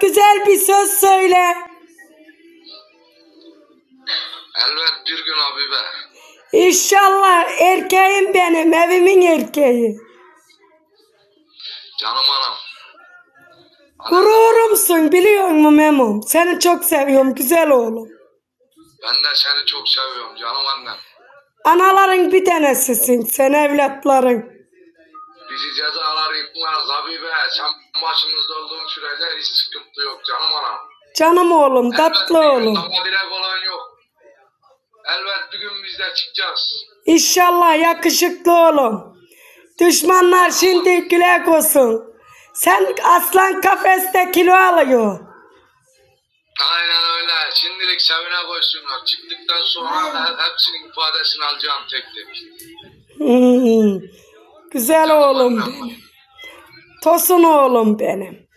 Güzel bir söz söyle. Elbet bir gün Habibe. İnşallah erkeğim benim, evimin erkeği. Canım anam. Gururumsun biliyor musun Memo? Seni çok seviyorum güzel oğlum. Ben de seni çok seviyorum canım annem. Anaların bir tanesisin sen evlatların. Bizi cezalar yıkmaz Habibe. Sen başımızda olduğun sürece hiç sıkıntı yok canım anam. Canım oğlum, tatlı Elbet bir gün oğlum. Ama direkt olan yok. Elbet bir gün biz de çıkacağız. İnşallah yakışıklı oğlum. Düşmanlar şimdi gülek olsun. Sen aslan kafeste kilo alıyor. Aynen öyle. Şimdilik sevine koysunlar. Çıktıktan sonra he- hepsinin ifadesini alacağım tek tek. Hmm, Güzel oğlum benim. Tosun oğlum benim.